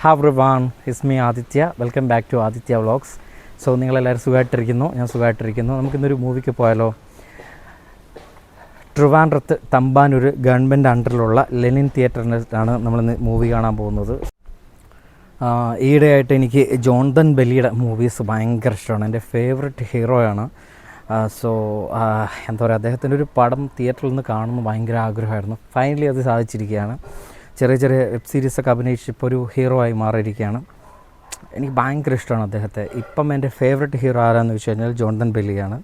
Hey everyone is me Aditya welcome back to Aditya vlogs so നിങ്ങളെല്ലാവരും സുഖമായിട്ടിരിക്കുന്നു. ഞാൻ സുഖമായിട്ടിരിക്കുന്നു. നമുക്കിന്നൊരു മൂവിക്ക് പോയാലോ? ട്രിവാൻഡ്രത്ത് തമ്പാനൂർ ഗവൺമെന്റ് അണ്ടറിലുള്ള ലെനിൻ തിയേറ്ററിനാണ് നമ്മളിന്ന് മൂവി കാണാൻ പോകുന്നത്. ഈയിടെയായിട്ട് എനിക്ക് ജോൺതൻ ബെല്ലിയുടെ മൂവീസ് ഭയങ്കര ഇഷ്ടമാണ്. എന്റെ ഫേവററ്റ് ഹീറോയാണ് സോ എന്താ പറയുക അദ്ദേഹത്തിന്റെ ഒരു പടം തിയേറ്ററിൽ നിന്ന് കാണുമെന്ന് ഭയങ്കര ആഗ്രഹമായിരുന്നു. ഫൈനലി അത് സാധിച്ചിരിക്കുകയാണ്. ചെറിയ ചെറിയ വെബ് സീരീസൊക്കെ അഭിനയിച്ച് ഇപ്പോൾ ഒരു ഹീറോ ആയി മാറിയിരിക്കുകയാണ്. എനിക്ക് ഭയങ്കര ഇഷ്ടമാണ് അദ്ദേഹത്തെ. ഇപ്പം എന്റെ ഫേവററ്റ് ഹീറോ ആരാന്ന് വെച്ച് കഴിഞ്ഞാൽ ജോൺതൻ ബെല്ലിയാണ്.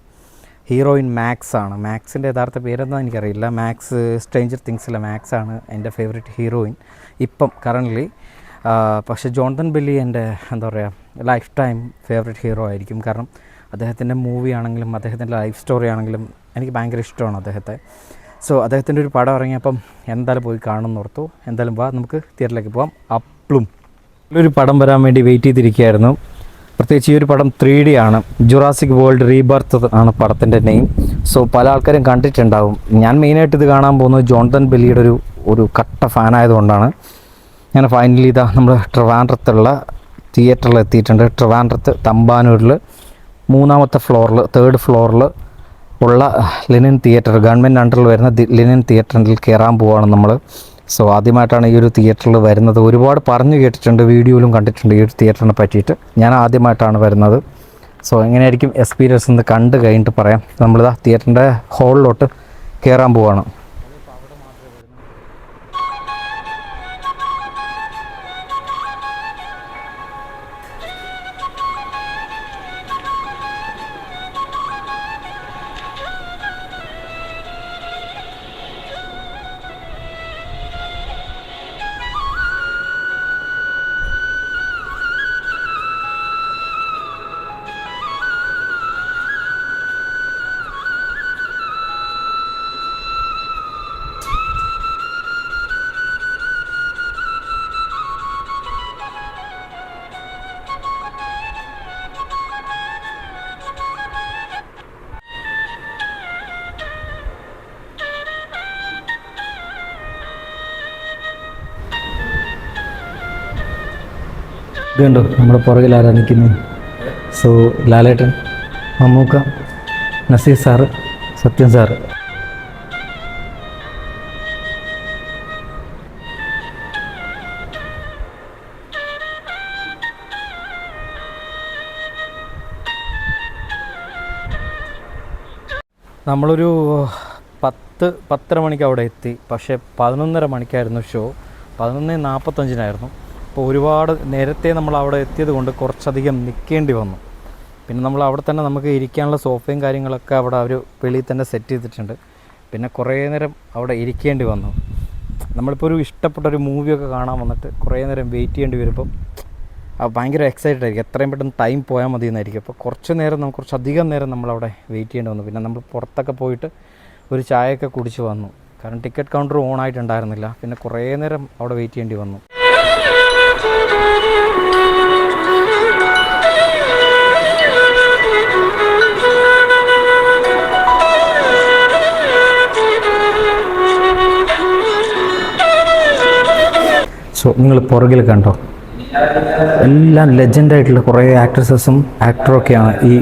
ഹീറോയിൻ മാക്സ് ആണ്. മാക്സിന്റെ യഥാർത്ഥ പേരെന്താ എനിക്കറിയില്ല. മാക്സ് സ്ട്രേഞ്ചർ തിങ്സിലെ മാക്സ് ആണ് എന്റെ ഫേവററ്റ് ഹീറോയിൻ ഇപ്പം കറന്റ്ലി പക്ഷേ ജോൺതൻ ബെല്ലി എന്റെ എന്താ പറയുക ലൈഫ് ടൈം ഫേവററ്റ് ഹീറോ ആയിരിക്കും. കാരണം അദ്ദേഹത്തിന്റെ മൂവി ആണെങ്കിലും അദ്ദേഹത്തിന്റെ ലൈഫ് സ്റ്റോറി ആണെങ്കിലും എനിക്ക് ഭയങ്കര ഇഷ്ടമാണ് അദ്ദേഹത്തെ. സോ അദ്ദേഹത്തിന്റെ ഒരു പടം ഇറങ്ങിയപ്പം എന്തായാലും പോയി കാണുമെന്ന് ഓർത്തു. എന്തായാലും വാ നമുക്ക് തിയേറ്ററിലേക്ക് പോകാം അപ്ലും ഒരു പടം വരാൻ വേണ്ടി വെയിറ്റ് ചെയ്തിരിക്കുകയായിരുന്നു. പ്രത്യേകിച്ച് ഈ ഒരു പടം ത്രീ ഡി ആണ്. ജുറാസിക് വേൾഡ് റീബർത്ത് ആണ് പടത്തിന്റെ നെയിം സോ പല ആൾക്കാരും കണ്ടിട്ടുണ്ടാവും. ഞാൻ മെയിനായിട്ട് ഇത് കാണാൻ പോകുന്നത് ജോൺതൻ ബെല്ലിയുടെ ഒരു ഒരു കട്ട ഫാനായതുകൊണ്ടാണ് ഞാൻ ഫൈനലി ഇതാ നമ്മൾ ട്രിവാൻഡ്രത്തുള്ള തിയേറ്ററിൽ എത്തിയിട്ടുണ്ട്. ട്രിവാൻഡ്രത്ത് തമ്പാനൂരിൽ മൂന്നാമത്തെ ഫ്ലോറിൽ തേർഡ് ഫ്ലോറിൽ ഉള്ള ലിനൻ തിയേറ്റർ ഗവൺമെന്റ് അണ്ടറിൽ വരുന്ന ലിനിൻ തിയേറ്ററിൽ കയറാൻ പോവുകയാണ് നമ്മൾ സോ ആദ്യമായിട്ടാണ് ഈ ഒരു തിയേറ്ററിൽ വരുന്നത്. ഒരുപാട് പറഞ്ഞു കേട്ടിട്ടുണ്ട് വീഡിയോയിലും കണ്ടിട്ടുണ്ട് ഈ ഒരു തിയേറ്ററിനെ പറ്റിയിട്ട്. ഞാൻ ആദ്യമായിട്ടാണ് വരുന്നത്. സോ എങ്ങനെയായിരിക്കും എക്സ്പീരിയൻസ് എന്ന് കണ്ട് കഴിഞ്ഞിട്ട് പറയാം. നമ്മളിതാ തിയേറ്ററിന്റെ ഹോളിലോട്ട് കയറാൻ ഇതുണ്ടോ? നമ്മുടെ പുറകിൽ ആരാ നിൽക്കുന്നത് so Lalettan Mammookka Nazir sir Sathyan sir നമ്മളൊരു പത്ത് പത്തര മണിക്ക് അവിടെ എത്തി. പക്ഷേ പതിനൊന്നര മണിക്കായിരുന്നു ഷോ പതിനൊന്ന് നാൽപ്പത്തഞ്ചിനായിരുന്നു അപ്പോൾ ഒരുപാട് നേരത്തെ നമ്മൾ അവിടെ എത്തിയത് കൊണ്ട് കുറച്ചധികം നിൽക്കേണ്ടി വന്നു. പിന്നെ നമ്മൾ അവിടെ തന്നെ നമുക്ക് ഇരിക്കാനുള്ള സോഫയും കാര്യങ്ങളൊക്കെ അവിടെ അവർ വെളിയിൽ തന്നെ സെറ്റ് ചെയ്തിട്ടുണ്ട്. പിന്നെ കുറേ നേരം അവിടെ ഇരിക്കേണ്ടി വന്നു. നമ്മളിപ്പോൾ ഒരു ഇഷ്ടപ്പെട്ട ഒരു മൂവിയൊക്കെ കാണാൻ വന്നിട്ട് കുറേ നേരം വെയിറ്റ് ചെയ്യേണ്ടി വരുമ്പം ഭയങ്കര എക്സൈറ്റഡ് ആയിരിക്കും. എത്രയും പെട്ടെന്ന് ടൈം പോയാൽ മതി എന്നായിരിക്കും. അപ്പോൾ കുറച്ച് നേരം നമുക്ക് കുറച്ചധികം നേരം നമ്മളവിടെ വെയിറ്റ് ചെയ്യേണ്ടി വന്നു. പിന്നെ നമ്മൾ പുറത്തൊക്കെ പോയിട്ട് ഒരു ചായയൊക്കെ കുടിച്ച് വന്നു. കാരണം ടിക്കറ്റ് കൗണ്ടർ ഓൺ ആയിട്ടുണ്ടായിരുന്നില്ല. പിന്നെ കുറേ നേരം അവിടെ വെയിറ്റ് ചെയ്യേണ്ടി വന്നു. സോ നിങ്ങൾ പുറകിൽ കണ്ടോ? എല്ലാം ലെജൻഡായിട്ടുള്ള കുറേ ആക്ട്രസസും ആക്ടറൊക്കെയാണ് ഈ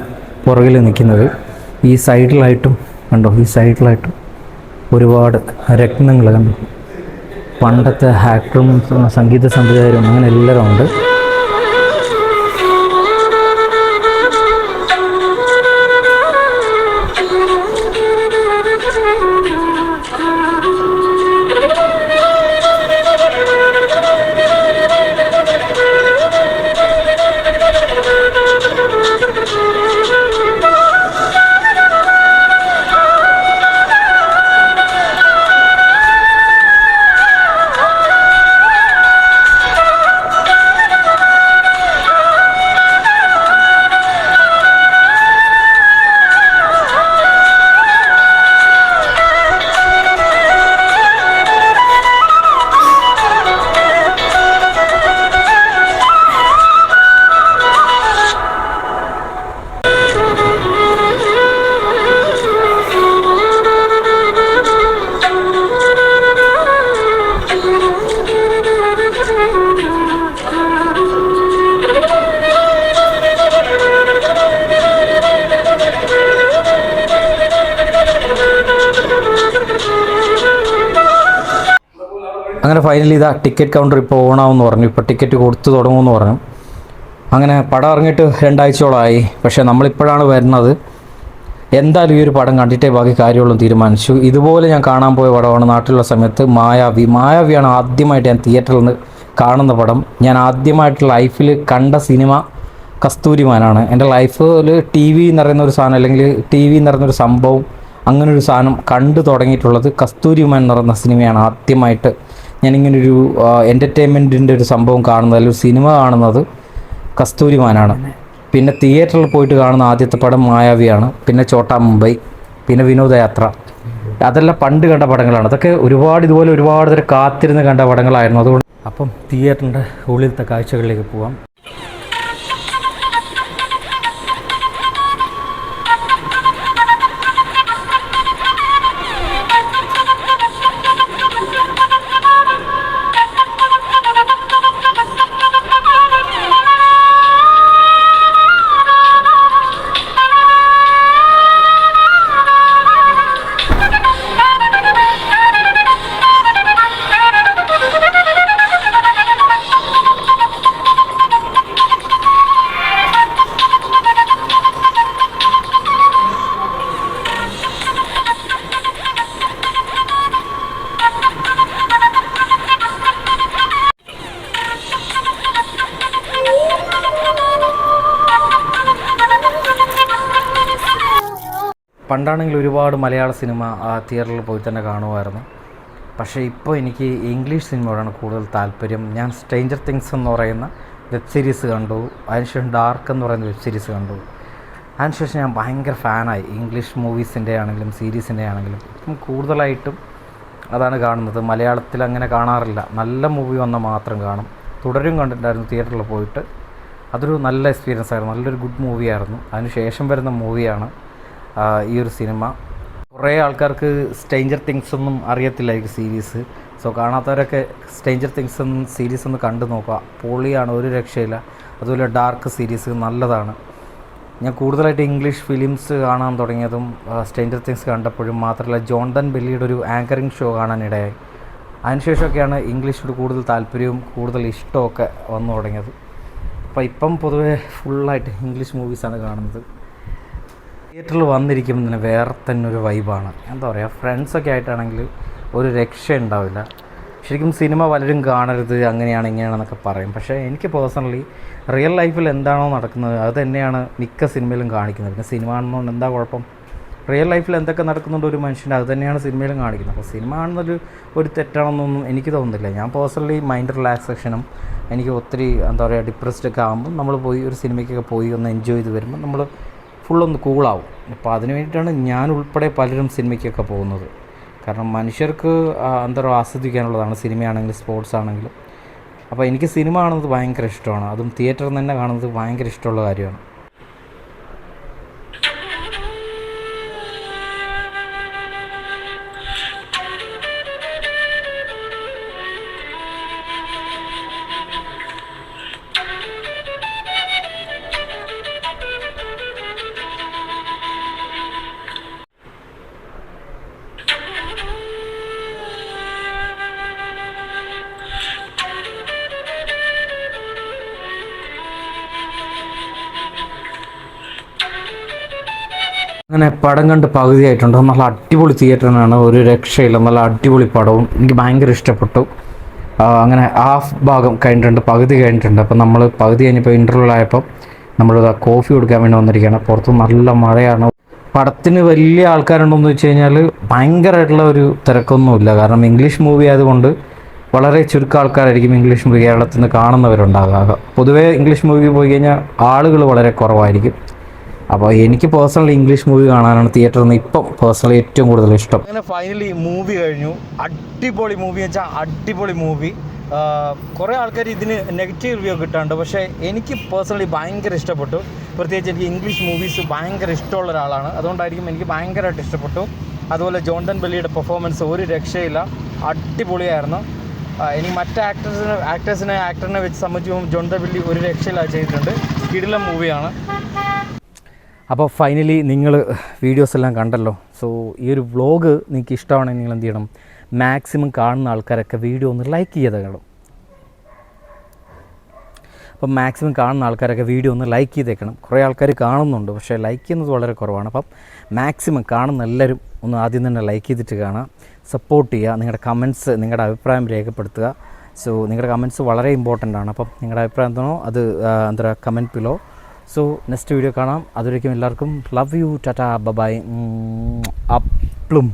പുറകിൽ നിൽക്കുന്നത്. ഈ സൈഡിലായിട്ടും കണ്ടോ? ഈ സൈഡിലായിട്ടും ഒരുപാട് രത്നങ്ങൾ കണ്ടു? പണ്ടത്തെ ആക്ടറും സംഗീത സംവിധായകരും അങ്ങനെ എല്ലാവരും ഉണ്ട്. അങ്ങനെ ഫൈനലി ഇതാ ടിക്കറ്റ് കൗണ്ടർ ഇപ്പോൾ ഓണാവെന്ന് പറഞ്ഞു. ഇപ്പോൾ ടിക്കറ്റ് കൊടുത്തു തുടങ്ങുമെന്ന് പറഞ്ഞു. അങ്ങനെ പടം ഇറങ്ങിയിട്ട് രണ്ടാഴ്ചയോളമായി. പക്ഷേ നമ്മളിപ്പോഴാണ് വരുന്നത്. എന്തായാലും ഈ ഒരു പടം കണ്ടിട്ടേ ബാക്കി കാര്യങ്ങളും തീരുമാനിച്ചു. ഇതുപോലെ ഞാൻ കാണാൻ പോയ പടമാണ് നാട്ടിലുള്ള സമയത്ത് മായാവി. മായാവിയാണ് ആദ്യമായിട്ട് ഞാൻ തിയേറ്ററിൽ നിന്ന് കാണുന്ന പടം. ഞാൻ ആദ്യമായിട്ട് ലൈഫിൽ കണ്ട സിനിമ കസ്തൂരിമാനാണ്. എന്റെ ലൈഫിൽ ടി വി എന്ന് പറയുന്ന ഒരു സാധനം അല്ലെങ്കിൽ ടി വി എന്ന് പറയുന്ന ഒരു സംഭവം അങ്ങനൊരു സാധനം കണ്ടു തുടങ്ങിയിട്ടുള്ളത് കസ്തൂരിമാൻ എന്ന് പറയുന്ന സിനിമയാണ് ആദ്യമായിട്ട് ഞാനിങ്ങനൊരു എന്റർടൈൻമെന്റിന്റെ ഒരു സംഭവം കാണുന്നത് അല്ലെങ്കിൽ സിനിമ കാണുന്നത് കസ്തൂരിമാനാണ് പിന്നെ തിയേറ്ററിൽ പോയിട്ട് കാണുന്ന ആദ്യത്തെ പടം മായാവിയാണ്. പിന്നെ ചോട്ടാ മുംബൈ പിന്നെ വിനോദയാത്ര അതെല്ലാം പണ്ട് കണ്ട പടങ്ങളാണ്. അതൊക്കെ ഒരുപാട് ഇതുപോലെ ഒരുപാട് തരം കാത്തിരുന്ന് കണ്ട പടങ്ങളായിരുന്നു. അതുകൊണ്ട് അപ്പം തിയേറ്ററിന്റെ ഉള്ളിലത്തെ കാഴ്ചകളിലേക്ക് പോവാം. പണ്ടാണെങ്കിൽ ഒരുപാട് മലയാള സിനിമ തിയേറ്ററിൽ പോയി തന്നെ കാണുമായിരുന്നു. പക്ഷേ ഇപ്പോൾ എനിക്ക് ഇംഗ്ലീഷ് സിനിമയോടാണ് കൂടുതൽ താല്പര്യം. ഞാൻ സ്ട്രേഞ്ചർ തിങ്സ് എന്ന് പറയുന്ന വെബ് സീരീസ് കണ്ടു. അതിനുശേഷം ഡാർക്ക് എന്ന് പറയുന്ന വെബ് സീരീസ് കണ്ടു. അതിനുശേഷം ഞാൻ ഭയങ്കര ഫാനായി. ഇംഗ്ലീഷ് മൂവീസിന്റെ ആണെങ്കിലും സീരീസിന്റെ ആണെങ്കിലും ഇപ്പം കൂടുതലായിട്ടും അതാണ് കാണുന്നത്. മലയാളത്തിൽ അങ്ങനെ കാണാറില്ല. നല്ല മൂവി വന്നാൽ മാത്രം കാണും. തുടരും കണ്ടിട്ടുണ്ടായിരുന്നു തിയേറ്ററിൽ പോയിട്ട്. അതൊരു നല്ല എക്സ്പീരിയൻസ് ആയിരുന്നു. നല്ലൊരു ഗുഡ് മൂവിയായിരുന്നു അതിന് ശേഷം വരുന്ന മൂവിയാണ് ഈ ഒരു സിനിമ. കുറേ ആൾക്കാർക്ക് സ്ട്രേഞ്ചർ തിങ്സ് ഒന്നും അറിയത്തില്ല ഈ സീരീസ്. സോ കാണാത്തവരൊക്കെ സ്ട്രേഞ്ചർ തിങ്സ് എന്ന സീരീസ് ഒന്ന് കണ്ടു നോക്കുക. പൊളിയാണ് ഒരു രക്ഷയില്ല. അതുപോലെ ഡാർക്ക് സീരീസ് നല്ലതാണ്. ഞാൻ കൂടുതലായിട്ട് ഇംഗ്ലീഷ് ഫിലിംസ് കാണാൻ തുടങ്ങിയതും സ്ട്രേഞ്ചർ തിങ്സ് കണ്ടപ്പോഴും മാത്രമല്ല ജോൺതൻ ബെല്ലിയുടെ ഒരു ആങ്കറിങ് ഷോ കാണാനിടയായി അതിനുശേഷമൊക്കെയാണ് ഇംഗ്ലീഷിനോട് കൂടുതൽ താല്പര്യവും കൂടുതൽ ഇഷ്ടമൊക്കെ വന്നു തുടങ്ങിയത്. അപ്പോൾ ഇപ്പം പൊതുവേ ഫുള്ളായിട്ട് ഇംഗ്ലീഷ് മൂവീസാണ് കാണുന്നത്. തിയേറ്ററിൽ വന്നിരിക്കുമ്പോൾ തന്നെ വേറെ തന്നെ ഒരു വൈബാണ് എന്താ പറയുക ഫ്രണ്ട്സൊക്കെ ആയിട്ടാണെങ്കിൽ ഒരു രക്ഷ ഉണ്ടാവില്ല. ശരിക്കും സിനിമ പലരും കാണരുത് അങ്ങനെയാണ് ഇങ്ങനെയാണെന്നൊക്കെ പറയും. പക്ഷേ എനിക്ക് പേഴ്സണലി റിയൽ ലൈഫിൽ എന്താണോ നടക്കുന്നത് അത് തന്നെയാണ് മിക്ക സിനിമയിലും കാണിക്കുന്നത്. പിന്നെ സിനിമ ആണെന്നുകൊണ്ട് എന്താ കുഴപ്പം? റിയൽ ലൈഫിൽ എന്തൊക്കെ നടക്കുന്നുണ്ട് ഒരു മനുഷ്യന്റെ അത് തന്നെയാണ് സിനിമയിലും കാണിക്കുന്നത്. അപ്പോൾ സിനിമ ആണെന്നൊരു ഒരു തെറ്റാണെന്നൊന്നും എനിക്ക് തോന്നുന്നില്ല. ഞാൻ പേഴ്സണലി മൈൻഡ് റിലാക്സേഷനും എനിക്ക് ഒത്തിരി എന്താ പറയുക ഡിപ്രസ്ഡ് ഒക്കെ ആകുമ്പോൾ നമ്മൾ പോയി ഒരു സിനിമയ്ക്കൊക്കെ പോയി ഒന്ന് എൻജോയ് ചെയ്ത് വരുമ്പോൾ നമ്മൾ ഫുള്ളൊന്ന് കൂളാവും. അപ്പോൾ അതിന് വേണ്ടിയിട്ടാണ് ഞാൻ ഉൾപ്പെടെ പലരും സിനിമയ്ക്കൊക്കെ പോകുന്നത്. കാരണം മനുഷ്യർക്ക് അന്തരം ആസ്വദിക്കാനുള്ളതാണ്. സിനിമയാണെങ്കിലും സ്പോർട്സ് ആണെങ്കിലും അപ്പോൾ എനിക്ക് സിനിമ കാണുന്നത് ഭയങ്കര ഇഷ്ടമാണ്. അതും തിയേറ്ററിൽ തന്നെ കാണുന്നത് ഭയങ്കര ഇഷ്ടമുള്ള കാര്യമാണ്. അങ്ങനെ പടം കണ്ട് പകുതിയായിട്ടുണ്ട്. നല്ല അടിപൊളി തിയേറ്ററിനാണ്. ഒരു രക്ഷയില്ല. നല്ല അടിപൊളി പടവും എനിക്ക് ഭയങ്കര ഇഷ്ടപ്പെട്ടു. അങ്ങനെ ഹാഫ് ഭാഗം കഴിഞ്ഞിട്ടുണ്ട്. പകുതി കഴിഞ്ഞിട്ടുണ്ട്. അപ്പം നമ്മൾ പകുതി കഴിഞ്ഞപ്പോൾ ഇന്റർവ്യൂ ആയപ്പോൾ നമ്മൾ കോഫി കൊടുക്കാൻ വേണ്ടി വന്നിരിക്കുകയാണ്. പുറത്ത് നല്ല മഴയാണ്. പടത്തിന് വലിയ ആൾക്കാരുണ്ടോയെന്ന് വെച്ച് കഴിഞ്ഞാൽ ഭയങ്കരമായിട്ടുള്ള ഒരു തിരക്കൊന്നുമില്ല. കാരണം ഇംഗ്ലീഷ് മൂവി ആയതുകൊണ്ട് വളരെ ചുരുക്കം ആൾക്കാരായിരിക്കും ഇംഗ്ലീഷ് മൂവി കേരളത്തിൽ നിന്ന് കാണുന്നവരുണ്ടാകുക പൊതുവേ ഇംഗ്ലീഷ് മൂവി പോയി കഴിഞ്ഞാൽ ആളുകൾ വളരെ കുറവായിരിക്കും. അപ്പോൾ എനിക്ക് പേഴ്സണലി ഇംഗ്ലീഷ് മൂവി കാണാനാണ് തിയേറ്ററിൽ നിന്ന് ഇപ്പം പേഴ്സണലി ഏറ്റവും കൂടുതൽ ഇഷ്ടം. അങ്ങനെ ഫൈനലി മൂവി കഴിഞ്ഞു. അടിപൊളി മൂവി വെച്ചാൽ അടിപൊളി മൂവി കുറേ ആൾക്കാർ ഇതിന് നെഗറ്റീവ് റിവ്യൂ കിട്ടാണ്ട് പക്ഷേ എനിക്ക് പേഴ്സണലി ഭയങ്കര ഇഷ്ടപ്പെട്ടു. പ്രത്യേകിച്ച് എനിക്ക് ഇംഗ്ലീഷ് മൂവീസ് ഭയങ്കര ഇഷ്ടമുള്ള ഒരാളാണ്. അതുകൊണ്ടായിരിക്കും എനിക്ക് ഭയങ്കരമായിട്ട് ഇഷ്ടപ്പെട്ടു. അതുപോലെ ജോൺതൻ ബെല്ലിയുടെ പെർഫോമൻസ് ഒരു രക്ഷയില്ല. അടിപൊളിയായിരുന്നു. എനിക്ക് മറ്റ് ആക്ടേഴ്സിനെ ആക്ടേഴ്സിനെ ആക്ടറിനെ വെച്ച് സംബന്ധിച്ച് ജോൺതൻ ബെല്ലി ഒരു രക്ഷയില്ല ചെയ്തിട്ടുണ്ട്. കിടിലം മൂവിയാണ് അപ്പോൾ ഫൈനലി നിങ്ങൾ വീഡിയോസ് എല്ലാം കണ്ടല്ലോ. സോ ഈ ഒരു വ്ളോഗ് നിങ്ങൾക്ക് ഇഷ്ടമാണെങ്കിൽ നിങ്ങൾ എന്ത് ചെയ്യണം? മാക്സിമം കാണുന്ന ആൾക്കാരൊക്കെ വീഡിയോ ഒന്ന് ലൈക്ക് ചെയ്ത് കാണും അപ്പം മാക്സിമം കാണുന്ന ആൾക്കാരൊക്കെ വീഡിയോ ഒന്ന് ലൈക്ക് ചെയ്തേക്കണം കുറേ ആൾക്കാർ കാണുന്നുണ്ട് പക്ഷേ ലൈക്ക് ചെയ്യുന്നത് വളരെ കുറവാണ്. അപ്പം മാക്സിമം കാണുന്ന എല്ലാവരും ഒന്ന് ആദ്യം തന്നെ ലൈക്ക് ചെയ്തിട്ട് കാണാം സപ്പോർട്ട് ചെയ്യുക. നിങ്ങളുടെ കമൻസ് നിങ്ങളുടെ അഭിപ്രായം രേഖപ്പെടുത്തുക. സോ നിങ്ങളുടെ കമൻസ് വളരെ ഇമ്പോർട്ടന്റ് ആണ്. അപ്പം നിങ്ങളുടെ അഭിപ്രായം എന്താണോ അത് എന്താ പറയുക comment below so next video കാണാം. അതുവരേക്കും എല്ലാവർക്കും. Love you tata bye bye അപ്ലും